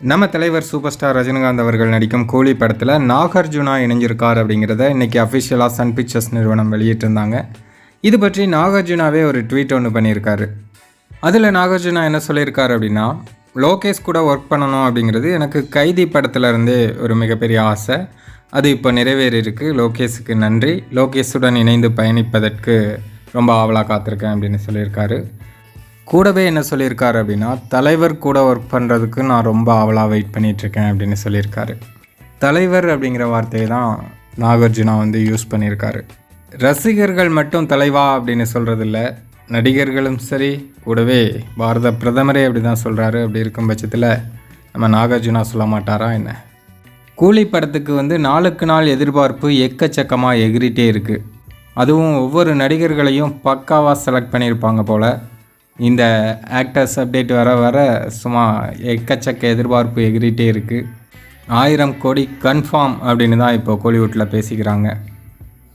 நம்ம தலைவர் super star Rajinikanth அவர்கள் நடிக்கும் கூலி படத்தில் நாகார்ஜுனா இணைஞ்சிருக்கார் அப்படிங்கிறத இன்றைக்கி அஃபிஷியலாக சன் பிக்சர்ஸ் நிறுவனம் வெளியிட்டிருந்தாங்க. இது பற்றி நாகார்ஜுனாவே ஒரு ட்வீட் ஒன்று பண்ணியிருக்காரு. அதில் நாகார்ஜுனா என்ன சொல்லியிருக்காரு அப்படின்னா லோகேஷ் கூட ஒர்க் பண்ணணும் அப்படிங்கிறது எனக்கு கைதி படத்துலேருந்தே ஒரு மிகப்பெரிய ஆசை. அது இப்போ நிறைவேறியிருக்கு. லோகேஷுக்கு நன்றி. லோகேஷுடன் இணைந்து பயணிப்பதற்கு ரொம்ப ஆவலாக காத்திருக்கேன் அப்படின்னு சொல்லியிருக்காரு. கூடவே என்ன சொல்லியிருக்காரு அப்படின்னா தலைவர் கூட ஒர்க் பண்ணுறதுக்கு நான் ரொம்ப ஆவலாக வெயிட் பண்ணிகிட்ருக்கேன் அப்படின்னு சொல்லியிருக்காரு. தலைவர் அப்படிங்கிற வார்த்தையை தான் நாகார்ஜுனா வந்து யூஸ் பண்ணியிருக்காரு. ரசிகர்கள் மட்டும் தலைவா அப்படின்னு சொல்கிறதில்ல நடிகர்களும் சரி கூடவே பாரத பிரதமரே அப்படி தான் சொல்கிறாரு அப்படி இருக்கும் பட்சத்தில் நம்ம நாகார்ஜுனா சொல்ல மாட்டாரா என்ன? கூலி படத்துக்கு வந்து நாளுக்கு நாள் எதிர்பார்ப்பு எக்கச்சக்கமாக எகிரிட்டே இருக்குது அதுவும் ஒவ்வொரு நடிகர்களையும் பக்காவாக செலக்ட் பண்ணியிருப்பாங்க போல். இந்த ஆக்டர்ஸ் அப்டேட் வர வர சும்மா எக்கச்சக்க எதிர்பார்ப்பு எகிரிட்டே இருக்குது ஆயிரம் கோடி கன்ஃபார்ம் அப்படின்னு தான் இப்போ கோலிவுட்டில் பேசிக்கிறாங்க.